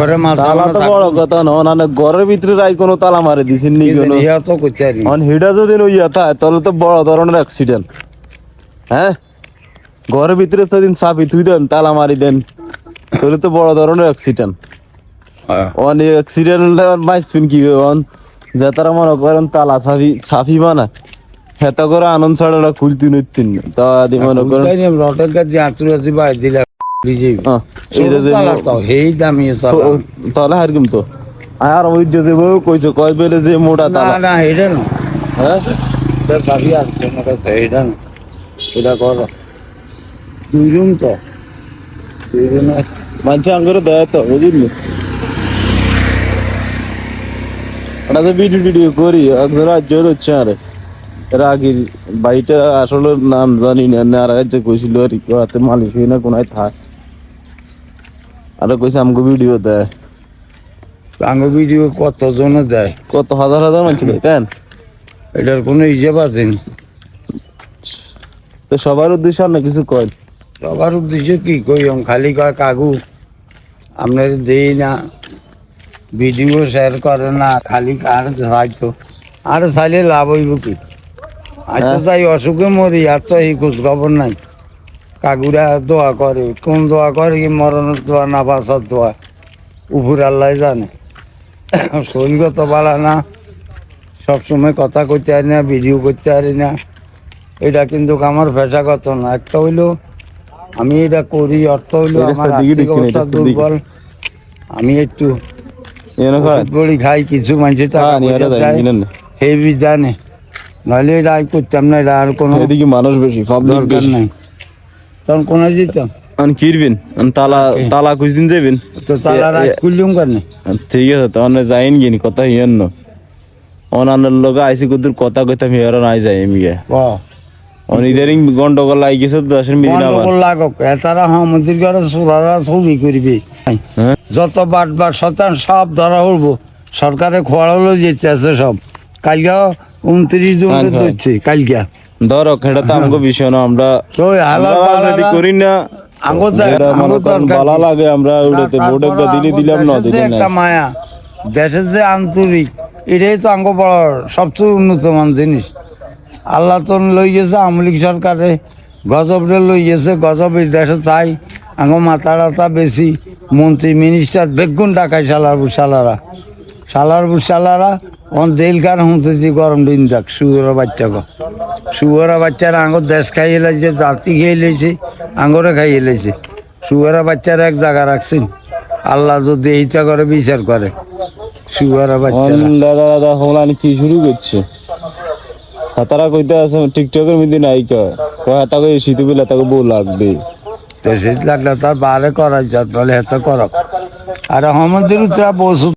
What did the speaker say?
ঘরে মাল তালা তো বড় কথা না না ঘরের ভিতরে রাই কোনো তালা মারে দিছেন নি কোনো? ইয়া তো করতে অন হিডা যদি ওই থাকে তাহলে তো বড় ধরনের অ্যাক্সিডেন্ট হ্যাঁ? ঘরের ভিতরে তো দিন চাবি তুই দেন তালা মারি দেন তাহলে তো বড় ধরনের অ্যাক্সিডেন্ট অন অ্যাক্সিডেন্ট মাইসপিন কি অন? যে তারা মনে করেন তালা সাফি সাফি বানা হেতা করে আনন্দ ছাড়া খুলতি নিতিন তা আদি মনে করেন রটের কাছে তাহলে আর ওই যে দেবো কইছো কয় বেলে যে মোটা তালা না এটা না। হ্যাঁ? ভিডিও করি রাজ্য হচ্ছে রাগির বাড়িটা আসলে নাম জানি না কইছিল আর কি হাতে না কোনায় থাক। আর কইছে আমাকে ভিডিও দেয় আঙ্গ ভিডিও কত জনে দেয়? কত হাজার হাজার মানুষ কেন? এটার কোনো হিসাব আছে? তো সবার উদ্দেশ্যে আর না কিছু কয়? সবার উদ্দেশ্য কি কই? আমি খালি কয় কাগু আপনার দেই না ভিডিও শেয়ার করে না খালি আর চাইতো আর চাইলে লাভ হইব কি? আচ্ছা হ্যাঁ। যাই অসুখে মরি আর তো এই খোঁজ খবর নাই। কাকুরা দোয়া করে কোন দোয়া করে কি মরণের দোয়া না বাসার দোয়া? উপর আল্লাহ জানে। শরীর তো বালা না সবসময় কথা কইতে পারি না ভিডিও করতে পারি না। এটা কিন্তু আমার পেশাগত না। একটা হইল আমি এটা করি অর্থ হইল আমার আর্থিক অবস্থা দুর্বল। আমি একটু বড়ি খাই কিছু মানুষের টাকা হ্যাঁ হেভি জানে। নইলে এটা আমি করতাম না এটা আর কোনো মানুষ বেশি দরকার নাই। তখন কোন যেতাম আন কিরবিন? আন তালা তালা কুছ দিন যাবেন তো রাত এ- কেন? ঠিক আছে তখন যাইন গিনি কথা হিয়ান ন। অনানের লোক আইসি কুদুর কথা কইতা মেয়র নাই যাই মিয়া অন ইদারিং গন্ডগোল লাগি গেছে দশের মিদিন আবার। গন্ডগোল লাগক তারা হামদির ঘরে সুরারা ছবি করবে। হ্যাঁ? যত বাট বাট শতান সব ধরা উঠব সরকারে খোয়াড়লো যেতে আছে সব। কালকে উনত্রিশ জন। কালকে ধরো এটা তো আমাকে বিষয় না আমরা রাজনীতি করি না। মনে লাগে আমরা দিলে আঙ্গুর দিলাম না দিলে একটা মায়া দেশের যে আন্তরিক এটাই তো আঙ্গ বড় সবচেয়ে উন্নতমান জিনিস। আল্লাহ তো লই গেছে আমলিক সরকারে গজবরে লই গেছে গজব এই দেশে তাই আঙ্গ মাথা টাথা বেশি। মন্ত্রী মিনিস্টার বেগুন ডাকায় সালার বুর সালারা সালার বুর সালারা অন দেল কার হুঁতে গরম দিন দেখ শুয়োর বাচ্চা গো। শুয়োরা বাচ্চারা আঙ্গুর দেশ খাইয়ে লাইছে জাতি খেয়ে লাইছে আঙ্গুরে খাইয়ে লাইছে। শুয়োরা বাচ্চারা এক জায়গা রাখছেন। আল্লাহ যদি এইটা করে বিচার করে। শুয়োরা বাচ্চারা। অন দাদা দাদা হোলানি কি শুরু করছে? হাতারা কইতে আছে টিকটকের মধ্যে নাই কয়। কয় হাতা কই শীত বেলা তাকে বউ লাগবে। তো সেটা লাগলে তার বারে করা যাত বলে এত করক আর আমাদের উত্তরা বসু